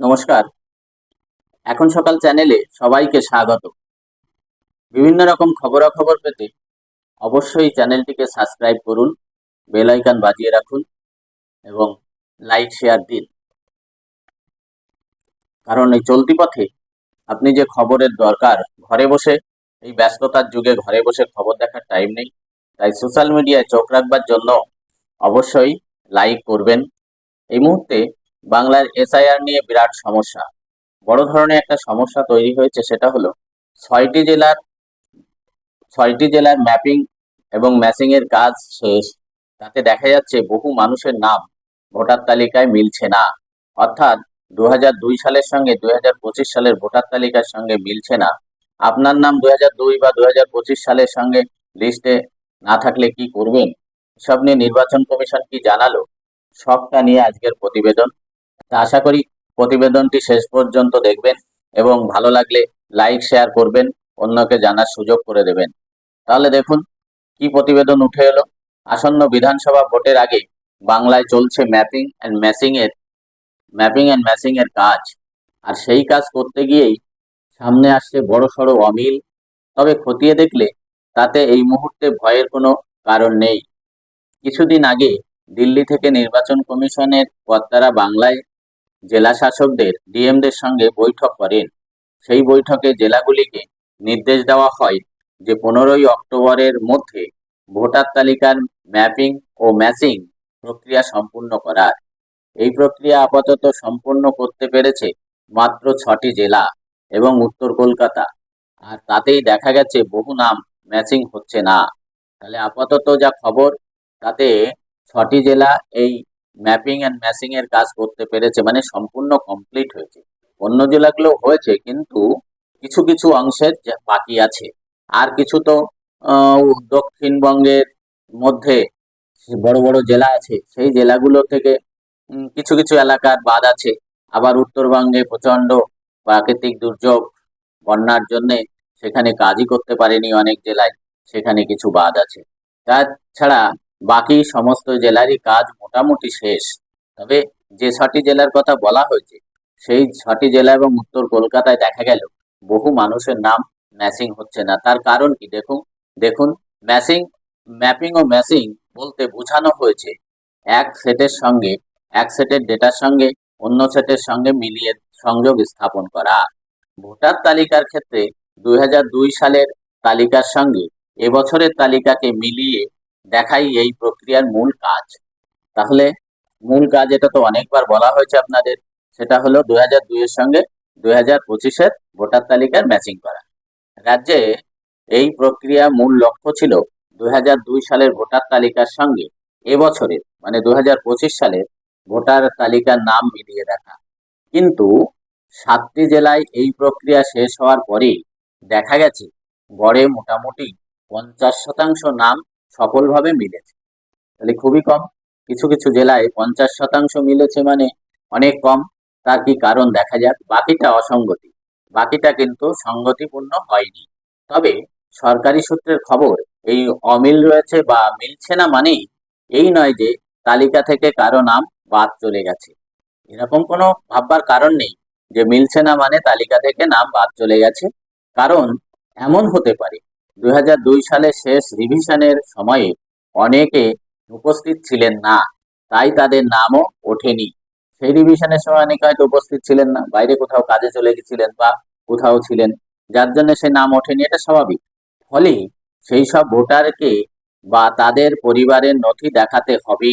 নমস্কার। এখন সকাল চ্যানেলে সবাইকে স্বাগত। বিভিন্ন রকম খবরাখবর পেতে অবশ্যই চ্যানেলটিকে সাবস্ক্রাইব করুন, বেল আইকন বাজিয়ে রাখুন এবং লাইক, শেয়ার দিন। কারণ এই চলতি পথে আপনি যে খবরের দরকার, ঘরে বসে, এই ব্যস্ততার যুগে ঘরে বসে খবর দেখার টাইম নেই। তাই সোশ্যাল মিডিয়ায় চোখ রাখবার জন্য অবশ্যই লাইক করবেন। এই মুহূর্তে বাংলার এসআইআর নিয়ে বিরাট সমস্যা। বড় ধরনের একটা সমস্যা তৈরি হয়েছে সেটা হলো ছয়টি জেলার ছয়টি জেলার ম্যাপিং এবং ম্যাচিং এর কাজ শেষ। তাতে দেখা যাচ্ছে বহু মানুষের নাম ভোটার তালিকায় মিলছে না। অর্থাৎ দু হাজার দুই সালের সঙ্গে দুই হাজার পঁচিশ সালের ভোটার তালিকার সঙ্গে মিলছে না। আপনার নাম দুই হাজার দুই বা দুই হাজার পঁচিশ সালের সঙ্গে লিস্টে না থাকলে কি করবেন? সব নিয়ে নির্বাচন কমিশন কি জানালো? সবটা নিয়ে আজকের প্রতিবেদন। তা আশা করি প্রতিবেদনটি শেষ পর্যন্ত দেখবেন এবং ভালো লাগলে লাইক, শেয়ার করবেন, অন্যকে জানার সুযোগ করে দেবেন। তাহলে দেখুন কি প্রতিবেদন উঠে এলো। আসন্ন বিধানসভা ভোটের আগে বাংলায় চলছে ম্যাপিং অ্যান্ড ম্যাচিং এর, ম্যাপিং অ্যান্ড ম্যাচিং এর কাজ। আর সেই কাজ করতে গিয়েই সামনে আসছে বড় সড়ো অমিল। তবে খতিয়ে দেখলে তাতে এই মুহূর্তে ভয়ের কোনো কারণ নেই। কিছুদিন আগে দিল্লি থেকে নির্বাচন কমিশনের কর্তারা বাংলায় জেলা শাসকদের ডিএমদের সঙ্গে বৈঠক করেন। সেই বৈঠকে জেলাগুলিকে নির্দেশ দেওয়া হয় যে পনেরোই অক্টোবরের মধ্যে ভোটার তালিকার ম্যাপিং ও ম্যাচিং প্রক্রিয়া সম্পূর্ণ করার। এই প্রক্রিয়া আপাতত সম্পূর্ণ করতে পেরেছে মাত্র ছটি জেলা এবং উত্তর কলকাতা। আর তাতেই দেখা গেছে বহু নাম ম্যাচিং হচ্ছে না। তাহলে আপাতত যা খবর, তাতে ছটি জেলা এই ম্যাপিং অ্যান্ড ম্যাচিং এর কাজ করতে পেরেছে মানে সম্পূর্ণ কমপ্লিট হয়েছে। অন্য জেলাগুলো হয়েছে, কিন্তু কিছু কিছু অংশের বাকি আছে। আর কিছু তো দক্ষিণবঙ্গের মধ্যে বড় বড় জেলা আছে, সেই জেলাগুলো থেকে কিছু কিছু এলাকার বাদ আছে। আবার উত্তরবঙ্গে প্রচণ্ড প্রাকৃতিক দুর্যোগ, বন্যার জন্যে সেখানে কাজই করতে পারেনি অনেক জেলায়, সেখানে কিছু বাদ আছে। তাছাড়া বাকি সমস্ত জেলারই কাজ মোটামুটি শেষ। তবে যে ছটি জেলার কথা বলা হয়েছে, সেই ছটি জেলা এবং উত্তর কলকাতায় দেখা গেল, বহু মানুষের নাম ম্যাচিং হচ্ছে না। তার কারণ কি দেখুন? দেখুন, ম্যাচিং, ম্যাপিং ও ম্যাচিং বলতে বোঝানো হয়েছে। এক সেটের সঙ্গে, এক সেটের ডেটার সঙ্গে, অন্য সেটের সঙ্গে মিলিয়ে সংযোগ স্থাপন করা। ভোটার তালিকার ক্ষেত্রে দুই হাজার দুই সালের তালিকার সঙ্গে, এবছরের তালিকাকে মিলিয়ে দেখাই এই প্রক্রিয়ার মূল কাজ। তাহলে মূল কাজ এটা তো অনেকবার বলা হয়েছে আপনাদের, সেটা হলো দুই হাজার দুইয়ের সঙ্গে দুই হাজার পঁচিশের ভোটার তালিকার ম্যাচিং করা। রাজ্যে এই প্রক্রিয়া মূল লক্ষ্য ছিল দুই হাজার দুই সালের ভোটার তালিকার সঙ্গে এবছরের মানে দুই হাজার পঁচিশ সালের ভোটার তালিকার নাম মিলিয়ে দেখা। কিন্তু সাতটি জেলায় এই প্রক্রিয়া শেষ হওয়ার পরে দেখা গেছে, গড়ে মোটামুটি পঞ্চাশ শতাংশ নাম সফলভাবে মিলেছে। তাহলে খুবই কম। কিছু কিছু জেলায় পঞ্চাশ শতাংশ মিলেছে মানে অনেক কম। তার কি কারণ দেখা যাক? বাকিটা অসঙ্গতি। বাকিটা কিন্তু সঙ্গতিপূর্ণ হয়নি। তবে সরকারি সূত্রের খবর, এই অমিল রয়েছে বা মিলছে না মানেই এই নয় যে তালিকা থেকে কারও নাম বাদ চলে গেছে। এরকম কোনো ভাববার কারণ নেই যে মিলছে না মানে তালিকা থেকে নাম বাদ চলে গেছে। কারণ এমন হতে পারে দুই সালের শেষ রিভিশনের সময়ে অনেকে উপস্থিত ছিলেন না, তাই তাদের নামও ওঠেনি। সেই রিভিশনের সময় অনেকে হয়তো উপস্থিত ছিলেন না, বাইরে কোথাও কাজে চলে গেছিলেন বা কোথাও ছিলেন, যার জন্য সে নাম ওঠেনি, এটা স্বাভাবিক। ফলে সেই সব ভোটারকে বা তাদের পরিবারের নথি দেখাতে হবে,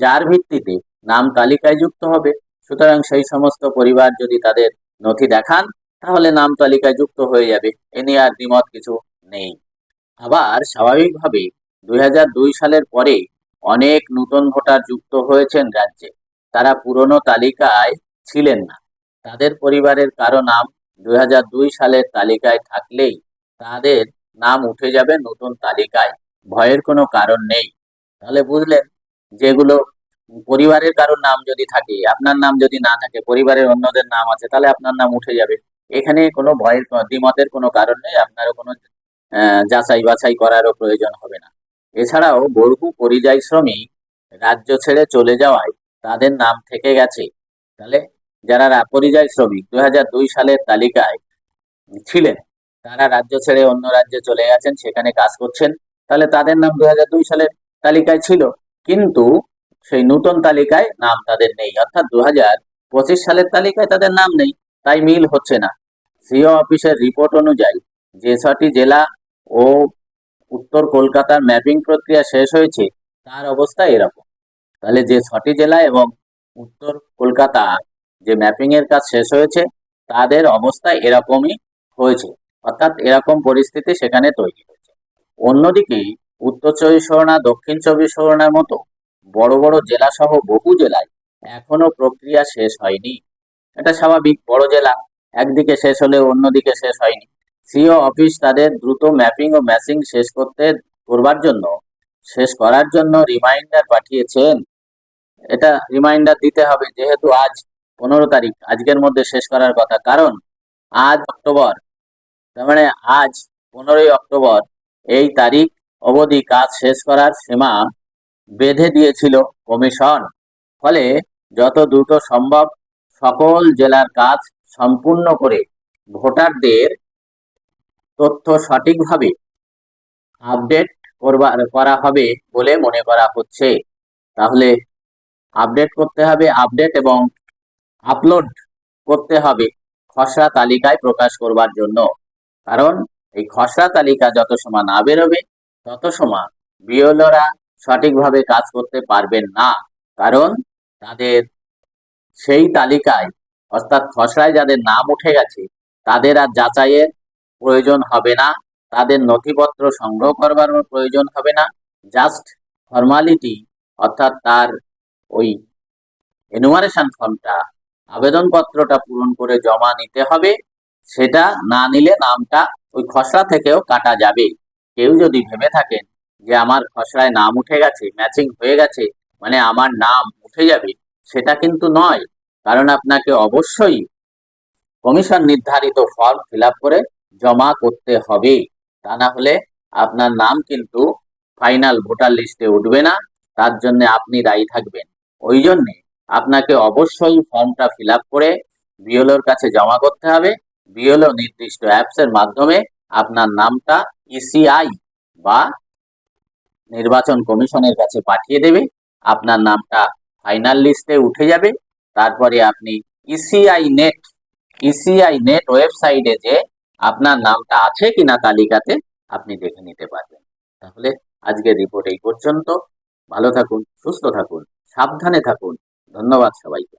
যার ভিত্তিতে নাম তালিকায় যুক্ত হবে। সুতরাং সেই সমস্ত পরিবার যদি তাদের নথি দেখান, তাহলে নাম তালিকায় যুক্ত হয়ে যাবে। এ নিয়ে আর দ্বিমত কিছু নেই। আবার স্বাভাবিকভাবে দুই হাজার দুই সালের পরে অনেক নতুন ভোটার যুক্ত হয়েছেন রাজ্যে। তারা পুরনো তালিকায় ছিলেন না। তাদের পরিবারের কারও নাম দুই হাজার দুই সালের তালিকায় থাকলেই তাদের নাম উঠে যাবে নতুন তালিকায়। ভয়ের কোনো কারণ নেই। তাহলে বুঝলেন, যেগুলো পরিবারের কারোর নাম যদি থাকে, আপনার নাম যদি না থাকে, পরিবারের অন্যদের নাম আছে, তাহলে আপনার নাম উঠে যাবে। এখানে কোনো ভয়ের, দ্বিমতের কোনো কারণ নেই, আপনারও কোনো যাচাই বাছাই করারও প্রয়োজন হবে না। এছাড়াও বহু পরিযায়ী শ্রমিক রাজ্য ছেড়ে চলে যাওয়ায় তাদের নাম থেকে গেছে। তাহলে যারা পরিযায়ী শ্রমিক দুই হাজার দুই সালের তালিকায় ছিলেন, তারা রাজ্য ছেড়ে অন্য রাজ্যে চলে গেছেন, সেখানে কাজ করছেন, তাহলে তাদের নাম দুই সালের তালিকায় ছিল। কিন্তু সেই নতুন তালিকায় নাম তাদের নেই। অর্থাৎ দু সালের তালিকায় তাদের নাম নেই, তাই মিল হচ্ছে না। সিও অফিসের রিপোর্ট অনুযায়ী যে ছটি জেলা ও উত্তর কলকাতার ম্যাপিং প্রক্রিয়া শেষ হয়েছে, তার অবস্থা এরকম। তাহলে যে ছটি জেলা এবং উত্তর কলকাতা যে ম্যাপিং এর কাজ শেষ হয়েছে, তাদের অবস্থা এরকমই হয়েছে। অর্থাৎ এরকম পরিস্থিতি সেখানে তৈরি হয়েছে। অন্যদিকে উত্তর চব্বিশ পরগনা, দক্ষিণ চব্বিশ পরগনার মতো বড় বড় জেলা সহ বহু জেলায় এখনও প্রক্রিয়া শেষ হয়নি। এটা স্বাভাবিক, বড় জেলা, একদিকে শেষ হলে অন্যদিকে শেষ হয়নি। সিও অফিস তাদের দ্রুত ম্যাপিং ও ম্যাচিং শেষ করতে করবার জন্য, শেষ করার জন্য রিমাইন্ডার পাঠিয়েছেন। এটা রিমাইন্ডার দিতে হবে যেহেতু আজ পনেরো তারিখ, আজকের মধ্যে শেষ করার কথা। কারণ আজ অক্টোবর, তার মানে আজ পনেরোই অক্টোবর, এই তারিখ অবধি কাজ শেষ করার সীমা বেঁধে দিয়েছিল কমিশন। ফলে যত দ্রুত সম্ভব সকল জেলার কাজ সম্পূর্ণ করে ভোটারদের তথ্য সঠিকভাবে আপডেট করবার করা হবে বলে মনে করা হচ্ছে। তাহলে আপডেট করতে হবে, আপডেট এবং আপলোড করতে হবে খসড়া তালিকায় প্রকাশ করবার জন্য। কারণ এই খসড়া তালিকা যত সময় না বেরোবে, তত সময় বিএলওরা সঠিকভাবে কাজ করতে পারবেন না। কারণ তাদের সেই তালিকায়, অর্থাৎ খসড়ায় যাদের নাম উঠে গেছে, তাদের আর যাচাইয়ের প্রয়োজন হবে না। তাদের নথিপত্র সংগ্রহ করবার প্রয়োজন হবে না। জাস্ট ফর্মালিটি অর্থাৎ তার ওই এনুমারেশন ফর্মটা আবেদনপত্রটা পূরণ করে জমা নিতে হবে। সেটা না নিলে নামটা ওই খসড়া থেকেও কাটা যাবে। কেউ যদি ভেবে থাকেন যে আমার খসড়ায় নাম উঠে গেছে ম্যাচিং হয়ে গেছে মানে আমার নাম উঠে যাবে, সেটা কিন্তু নয়। কারণ আপনাকে অবশ্যই কমিশন নির্ধারিত ফর্ম ফিল করে জমা করতে হবে। তা না হলে আপনার নাম কিন্তু ফাইনাল ভোটার লিস্টে উঠবে না। তার জন্য আপনি দায়ী থাকবেন। ওই জন্যে আপনাকে অবশ্যই ফর্মটা ফিল করে বিএলওর কাছে জমা করতে হবে। বিএলও নির্দিষ্ট অ্যাপসের মাধ্যমে আপনার নামটা ইসিআই বা নির্বাচন কমিশনের কাছে পাঠিয়ে দেবে। আপনার নামটা ফাইনাল লিস্টে উঠে যাবে। তারপরে আপনি ইসিআই নেট ইসিআই নেট ওয়েবসাইটে যে আপনার নামটা আছে কিনা তালিকাতে আপনি দেখে নিতে পারবেন। তাহলে আজকের রিপোর্ট এই পর্যন্ত। ভালো থাকুন, সুস্থ থাকুন, সাবধানে থাকুন। ধন্যবাদ সবাইকে।